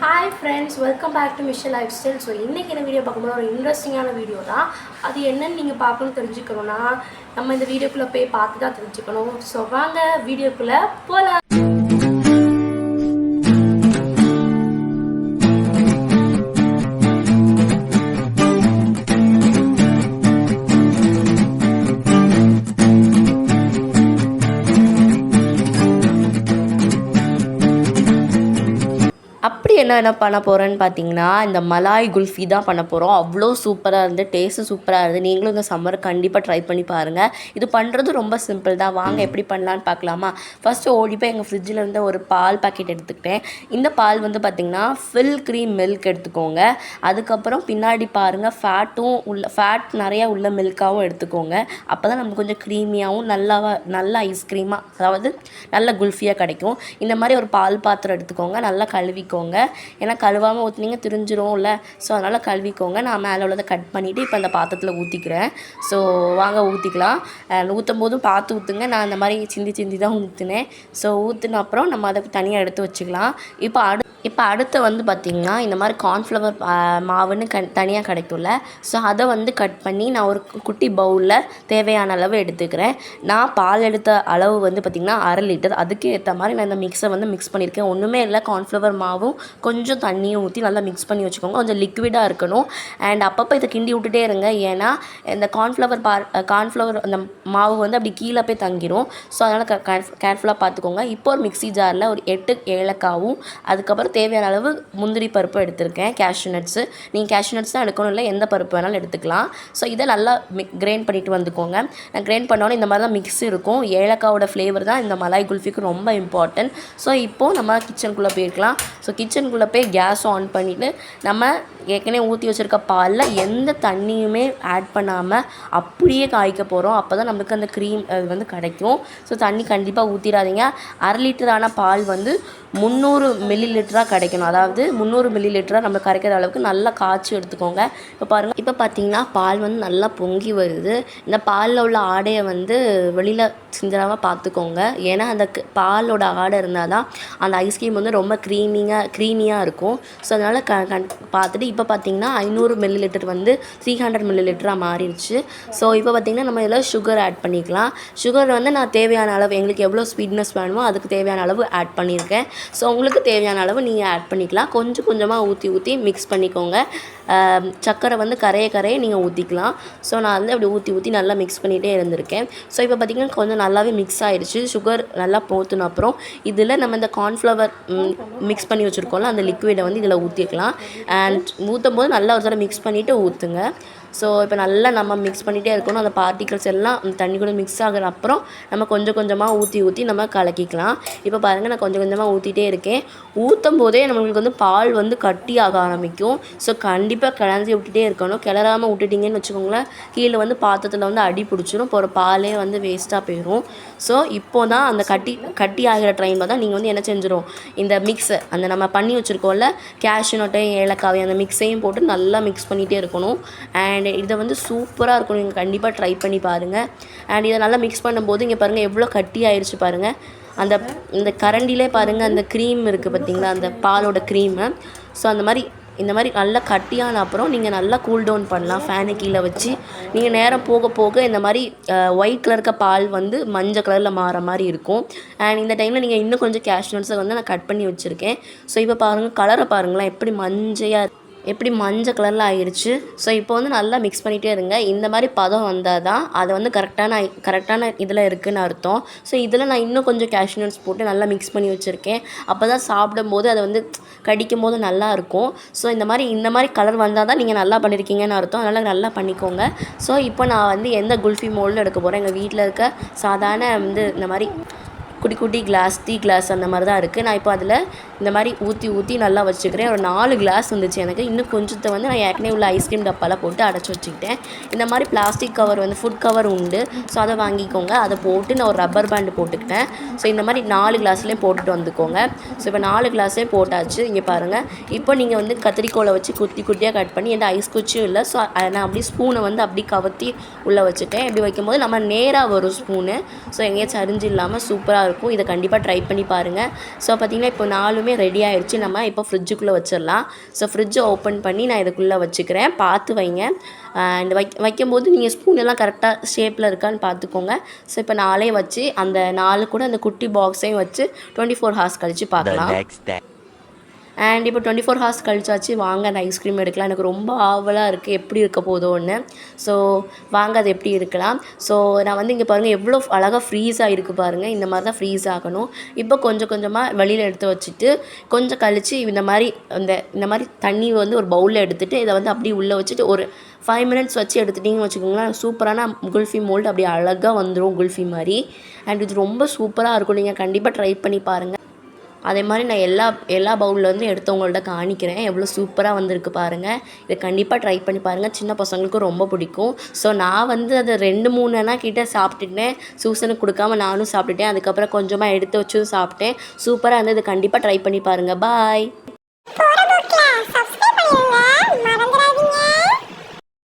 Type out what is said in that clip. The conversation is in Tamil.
Hi friends welcome back to mission life style so இன்றைக்கி இந்த வீடியோ பார்க்கும்போது ஒரு இன்ட்ரெஸ்டிங்கான வீடியோ தான். அது என்னென்னு நீங்கள் பார்க்கணும் தெரிஞ்சுக்கணும்னா நம்ம இந்த வீடியோக்குள்ளே போய் பார்த்து தான் தெரிஞ்சுக்கணும். ஸோ வாங்க வீடியோக்குள்ளே போகலாம் என்ன என்ன பண்ண போகிறேன்னு பார்த்தீங்கன்னா இந்த மலாய் குல்ஃபி தான் பண்ண போகிறோம் அவ்வளோ சூப்பராக இருந்து டேஸ்ட்டு சூப்பராக இருந்து நீங்களும் இந்த சம்மர் கண்டிப்பாக ட்ரை பண்ணி பாருங்கள் இது பண்ணுறது ரொம்ப சிம்பிள் தான். வாங்க எப்படி பண்ணலான்னு பார்க்கலாமா ஃபஸ்ட்டு ஓடி போய் எங்கள் ஃப்ரிட்ஜில் இருந்த ஒரு பால் பாக்கெட் எடுத்துக்கிட்டேன். இந்த பால் வந்து பார்த்திங்கன்னா ஃபில் க்ரீம் மில்க் எடுத்துக்கோங்க. அதுக்கப்புறம் பின்னாடி பாருங்கள் ஃபேட்டும் உள்ள ஃபேட் நிறையா உள்ள மில்க்காகவும் எடுத்துக்கோங்க. அப்போ தான் நமக்கு கொஞ்சம் க்ரீமியாகவும் நல்லா நல்ல ஐஸ்கிரீமாக அதாவது நல்ல குல்ஃபியாக கிடைக்கும். இந்த மாதிரி ஒரு பால் பாத்திரம் எடுத்துக்கோங்க நல்லா கழுவிக்கோங்க. ஏன்னா கழுவாமல் ஊற்றுனீங்க திரிஞ்சிரும்ல. ஸோ அதனால் கழுவிக்கோங்க. நான் மேலே உள்ளதை கட் பண்ணிவிட்டு இப்போ அந்த பாத்திரத்தில் ஊற்றிக்கிறேன் ஸோ வாங்க ஊற்றிக்கலாம் ஊற்றும் போதும் பார்த்து ஊற்றுங்க நான் அந்த மாதிரி சிந்தி சிந்தி தான் ஊற்றுனேன் ஸோ ஊற்றுன அப்புறம் நம்ம அதை தனியாக எடுத்து வச்சுக்கலாம். இப்போ அடு இப்போ அடுத்து வந்து பார்த்திங்கன்னா இந்த மாதிரி கார்ன்ஃப்ளவர் மாவுன்னு க தனியாக கிடைக்கும்ல. ஸோ அதை வந்து கட் பண்ணி நான் ஒரு குட்டி பவுலில் தேவையான அளவு எடுத்துக்கிறேன். நான் பால் எடுத்த அளவு வந்து பார்த்திங்கன்னா அரை லிட்டர் அதுக்கு ஏற்ற மாதிரி நான் இந்த மிக்ஸை வந்து மிக்ஸ் பண்ணியிருக்கேன். ஒன்றுமே இல்லை கார்ன்ஃப்ளவர் மாவும் கொஞ்சம் தண்ணியும் ஊற்றி நல்லா மிக்ஸ் பண்ணி வச்சுக்கோங்க. கொஞ்சம் லிக்விடாக இருக்கணும். அண்ட் அப்பப்போ இதை கிண்டி விட்டுட்டே இருங்க. ஏன்னா இந்த கார்ன்ஃப்ளவர் பா கார்ன்ஃப்ளவர் அந்த மாவு வந்து அப்படி கீழே போய் தங்கிடும் ஸோ அதனால் கேர்ஃபுல்லாக பார்த்துக்கோங்க இப்போ ஒரு மிக்ஸி ஜாரில் ஒரு எட்டு ஏலக்காவும் அதுக்கப்புறம் தேவையான அளவு முந்திரி பருப்பு எடுத்திருக்கேன். கேஷ்யூ நட்ஸு நீங்கள் கேஷ்யூ நட்ஸ் தான் எடுக்கணும். இல்லை எந்த பருப்பு வேணாலும் எடுத்துக்கலாம். ஸோ இதை நல்லா மிக் கிரைண்ட் பண்ணிட்டு வந்துக்கோங்க. நான் கிரைண்ட் பண்ணோன்னே இந்த மாதிரி தான் மிக்ஸ் இருக்கும். ஏலக்காவோட ஃப்ளேவர் தான் இந்த மலாய் குல்ஃபிக்கு ரொம்ப இம்பார்ட்டன்ட் ஸோ இப்போது நம்ம கிச்சனுக்குள்ளே போயிருக்கலாம். ஸோ கிச்சனுக்குள்ளே போய் கேஸ் ஆன் பண்ணிவிட்டு நம்ம ஏற்கனவே ஊற்றி வச்சுருக்க பாலில் எந்த தண்ணியுமே ஆட் பண்ணாமல் அப்படியே காய்க்க போகிறோம் அப்போ தான் நமக்கு அந்த க்ரீம் அது வந்து கிடைக்கும். ஸோ தண்ணி கண்டிப்பாக ஊற்றிடாதீங்க அரை லிட்டரான பால் வந்து முந்நூறு மில்லி லிட்டராக கிடைக்கணும். அதாவது முந்நூறு மில்லி லிட்டராக நம்ம கரைக்கிற அளவுக்கு நல்லா காய்ச்சி எடுத்துக்கோங்க. இப்போ பாருங்கள் இப்போ பார்த்தீங்கன்னா பால் வந்து நல்லா பொங்கி வருது. இந்த பாலில் உள்ள ஆடையை வந்து வெளியில் சிந்தராமல் பார்த்துக்கோங்க ஏன்னா அந்த பாலோட ஆடை இருந்தால் தான் அந்த ஐஸ்கிரீம் வந்து ரொம்ப க்ரீமிங்காக க்ரீமியாக இருக்கும். ஸோ அதனால் க கண் பார்த்துட்டு இப்போ பார்த்தீங்கன்னா ஐநூறு மில்லி லிட்டர் வந்து த்ரீ ஹண்ட்ரட் மில்லி லிட்டராக மாறிடுச்சு. ஸோ இப்போ பார்த்திங்கன்னா நம்ம இதில் சுகர் ஆட் பண்ணிக்கலாம். சுகர் வந்து நான் தேவையான அளவு எங்களுக்கு எவ்வளோ ஸ்வீட்னஸ் வேணுமோ அதுக்கு தேவையான அளவு ஆட் பண்ணியிருக்கேன். ஸோ உங்களுக்கு தேவையான அளவு நீங்கள் ஆட் பண்ணிக்கலாம். கொஞ்சம் கொஞ்சமாக ஊற்றி ஊற்றி மிக்ஸ் பண்ணிக்கோங்க. சர்க்கரை வந்து கரைய கரைய நீங்கள் ஊற்றிக்கலாம் ஸோ நான் வந்து அப்படி ஊற்றி ஊற்றி நல்லா மிக்ஸ் பண்ணிகிட்டே இருந்திருக்கேன். ஸோ இப்போ பார்த்திங்கன்னா கொஞ்சம் நல்லாவே மிக்ஸ் ஆகிடுச்சு சுகர் நல்லா போத்துன அப்புறம் இதில் நம்ம இந்த கார்ன்ஃப்ளவர் மிக்ஸ் பண்ணி வச்சுருக்கோம்ல அந்த லிக்விடை வந்து இதில் ஊற்றிக்கலாம் அண்ட் ஊற்றும் போது நல்லா ஒரு தடவை மிக்ஸ் பண்ணிவிட்டு ஊற்றுங்க ஸோ இப்போ நல்லா நம்ம மிக்ஸ் பண்ணிகிட்டே இருக்கணும். அந்த பார்ட்டிகல்ஸ் எல்லாம் அந்த தண்ணி கூட மிக்ஸ் ஆகிற அப்புறம் நம்ம கொஞ்சம் கொஞ்சமாக ஊற்றி ஊற்றி நம்ம கலக்கிக்கலாம். இப்போ பாருங்கள் நான் கொஞ்சம் கொஞ்சமாக ஊற்றிட்டே இருக்கேன். ஊற்றும் போதே நம்மளுக்கு வந்து பால் வந்து கட்டி ஆக ஆரம்பிக்கும். ஸோ கண்டிப்பாக கிளஞ்சி விட்டுட்டே இருக்கணும். கிளறாமல் விட்டுட்டிங்கன்னு வச்சுக்கோங்களேன் கீழே வந்து பாத்திரத்தில் வந்து அடி பிடிச்சிரும். இப்போ ஒரு பாலே வந்து வேஸ்ட்டாக போயிடும் ஸோ இப்போ தான் அந்த கட்டி கட்டி ஆகிற டைமில் தான் நீங்கள் வந்து என்ன செஞ்சிடும் இந்த மிக்ஸை அந்த நம்ம பண்ணி வச்சுருக்கோம்ல கேஷ்யூ நட்டையும் ஏலக்காவை அந்த மிக்ஸையும் போட்டு நல்லா மிக்ஸ் பண்ணிகிட்டே இருக்கணும். அண்ட் இதை வந்து சூப்பராக இருக்கும் நீங்கள் கண்டிப்பாக ட்ரை பண்ணி பாருங்கள் அண்ட் இதை நல்லா மிக்ஸ் பண்ணும்போது இங்கே பாருங்கள் எவ்வளோ கட்டி ஆயிடுச்சு பாருங்கள் அந்த இந்த கரண்டிலே பாருங்கள் அந்த க்ரீம் இருக்குது பார்த்தீங்களா அந்த பாலோட க்ரீமு ஸோ அந்த மாதிரி இந்த மாதிரி நல்லா கட்டியான அப்புறம் நீங்கள் நல்லா கூல் டவுன் பண்ணலாம். ஃபேனு கீழே வச்சு. நீங்கள் நேரம் போக போக இந்த மாதிரி ஒயிட் கலருக்க பால் வந்து மஞ்சள் கலரில் மாற மாதிரி இருக்கும். அண்ட் இந்த டைமில் நீங்கள் இன்னும் கொஞ்சம் கேஷ்நட்ஸை வந்து நான் கட் பண்ணி வச்சுருக்கேன். ஸோ இப்போ பாருங்கள் கலரை பாருங்களேன். எப்படி மஞ்சையாக எப்படி மஞ்சள் கலரில் ஆயிடுச்சு ஸோ இப்போ வந்து நல்லா மிக்ஸ் பண்ணிகிட்டே இருங்க. இந்த மாதிரி பதம் வந்தால் தான் அது வந்து கரெக்டான கரெக்டான இதில் இருக்குதுன்னு அர்த்தம். ஸோ இதில் நான் இன்னும் கொஞ்சம் கேஷ்யூநட்ஸ் போட்டு நல்லா மிக்ஸ் பண்ணி வச்சுருக்கேன். அப்போ தான் சாப்பிடும்போது அதை வந்து கடிக்கும் போது நல்லா இருக்கும் ஸோ இந்த மாதிரி இந்த மாதிரி கலர் வந்தால் தான் நீங்கள் நல்லா பண்ணியிருக்கீங்கன்னு அர்த்தம். அதனால் நல்லா பண்ணிக்கோங்க. ஸோ இப்போ நான் வந்து எந்த குல்ஃபி மோல்னு எடுக்க போகிறேன் எங்கள் வீட்டில் இருக்க சாதாரண வந்து இந்த மாதிரி குட்டி குட்டி கிளாஸ் டீ கிளாஸ் அந்த மாதிரி தான் இருக்குது நான் இப்போ அதில் இந்த மாதிரி ஊற்றி ஊற்றி நல்லா வச்சுக்கிறேன். ஒரு நாலு கிளாஸ் வந்துச்சு எனக்கு. இன்னும் கொஞ்சத்தை வந்து நான் ஏற்கனவே உள்ள ஐஸ்கிரீம் டப்பாவில் போட்டு அடைச்சி வச்சுக்கிட்டேன். இந்த மாதிரி பிளாஸ்டிக் கவர் வந்து ஃபுட் கவர் உண்டு. ஸோ அதை வாங்கிக்கோங்க. அதை போட்டு நான் ஒரு ரப்பர் பேண்டு போட்டுக்கிட்டேன். ஸோ இந்த மாதிரி நாலு கிளாஸ்லேயும் போட்டுட்டு வந்துக்கோங்க. ஸோ இப்போ நாலு கிளாஸே போட்டாச்சு. இங்கே பாருங்கள் இப்போ நீங்கள் வந்து கத்திரிக்கோலை வச்சு குட்டி குட்டியாக கட் பண்ணி எந்த ஐஸ் குச்சியும் இல்லை. ஸோ நான் அப்படியே ஸ்பூனை வந்து அப்படி கவர்த்தி உள்ளே வச்சுட்டேன். இப்படி வைக்கும்போது நம்ம நேராக வரும் ஸ்பூனு ஸோ எங்கேயாச்சும் அரிஞ்சு இல்லாமல் சூப்பராக இருக்கும். இதை கண்டிப்பாக ட்ரை பண்ணி பாருங்கள் ஸோ பார்த்தீங்கன்னா இப்போ நாலுமே ரெடி ஆயிடுச்சு. நம்ம இப்போ ஃப்ரிட்ஜுக்குள்ளே வச்சிடலாம். ஸோ ஃப்ரிட்ஜை ஓப்பன் பண்ணி நான் இதுக்குள்ளே வச்சுக்கிறேன். பார்த்து வைங்க. இந்த வைக்க வைக்கும்போது நீங்கள் ஸ்பூன் எல்லாம் கரெக்டாக ஷேப்பில் இருக்கான்னு பார்த்துக்கோங்க. ஸோ இப்போ நாளே வச்சு அந்த நாலு கூட அந்த குட்டி பாக்ஸையும் வச்சு டுவெண்ட்டி ஃபோர் ஹார்ஸ் கழிச்சு The பார்க்கலாம். அண்ட் இப்போ டுவெண்ட்டி ஃபோர் ஹார்ஸ் கழிச்சாச்சு வாங்க அந்த ஐஸ்கிரீம் எடுக்கலாம். எனக்கு ரொம்ப ஆவலாக இருக்குது எப்படி இருக்க போதோன்னு. ஸோ வாங்க அது எப்படி இருக்கலாம். ஸோ நான் வந்து இங்கே பாருங்கள் எவ்வளோ அழகாக ஃப்ரீஸ் ஆகிருக்கு பாருங்கள் இந்த மாதிரி தான் ஃப்ரீஸ் ஆகணும். இப்போ கொஞ்சம் கொஞ்சமாக வெளியில் எடுத்து வச்சுட்டு கொஞ்சம் கழித்து இந்த மாதிரி அந்த இந்த மாதிரி தண்ணி வந்து ஒரு பவுலில் எடுத்துகிட்டு இதை வந்து அப்படியே உள்ளே வச்சுட்டு ஒரு ஃபைவ் மினிட்ஸ் வச்சு எடுத்துட்டிங்கன்னு வச்சுக்கோங்களேன் சூப்பரான குல்ஃபி மோல்டு அப்படியே அழகாக வந்துடும் குல்ஃபி மாதிரி. அண்ட் இது ரொம்ப சூப்பராக இருக்கும். நீங்கள் கண்டிப்பாக ட்ரை பண்ணி பாருங்கள் அதே மாதிரி நான் எல்லா எல்லா பவுல்லேருந்து எடுத்து உங்கள்ட்ட காணிக்கிறேன். எவ்வளோ சூப்பராக வந்திருக்கு பாருங்கள் இதை கண்டிப்பாக ட்ரை பண்ணி பாருங்கள் சின்ன பசங்களுக்கும் ரொம்ப பிடிக்கும். ஸோ நான் வந்து அதை ரெண்டு மூணுனா கிட்டே சாப்பிட்டுட்டேன் சூசனுக்கு கொடுக்காம நானும் சாப்பிட்டுட்டேன். அதுக்கப்புறம் கொஞ்சமாக எடுத்து வச்சும் சாப்பிட்டேன். சூப்பராக இருந்தது. கண்டிப்பாக ட்ரை பண்ணி பாருங்கள் பாய்